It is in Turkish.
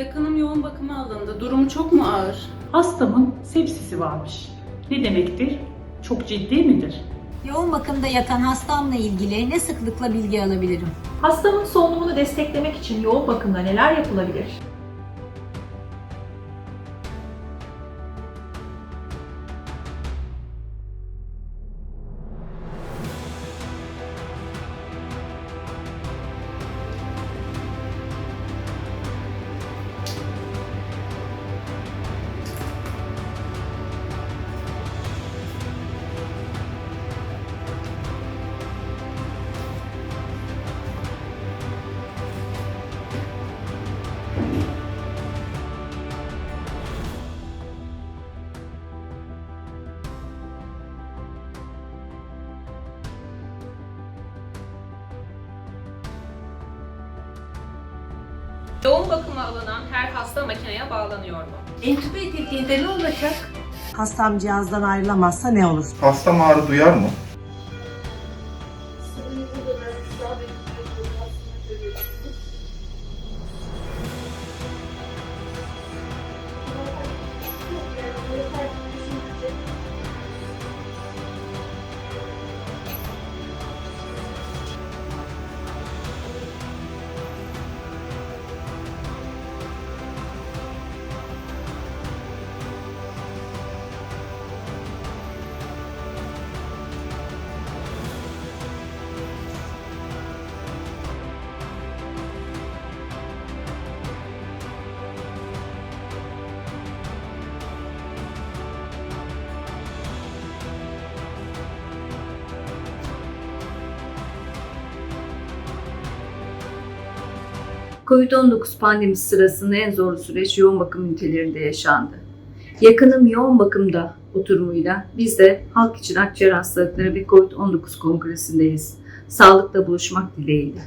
Yakınım yoğun bakıma alındı. Durumu çok mu ağır? Hastamın sepsisi varmış. Ne demektir? Çok ciddi midir? Yoğun bakımda yatan hastamla ilgili ne sıklıkla bilgi alabilirim? Hastamın solunumunu desteklemek için yoğun bakımda neler yapılabilir? Yoğun bakıma alınan her hasta makineye bağlanıyor mu? Entübe edildiğinde ne olacak? Hastam cihazdan ayrılamazsa ne olur? Hastam ağrı duyar mı? Covid-19 pandemisi sırasında en zorlu süreç yoğun bakım ünitelerinde yaşandı. Yakınım yoğun bakımda oturumuyla biz de halk için akciğer hastalıkları ve Covid-19 kongresindeyiz. Sağlıkla buluşmak dileğiyle.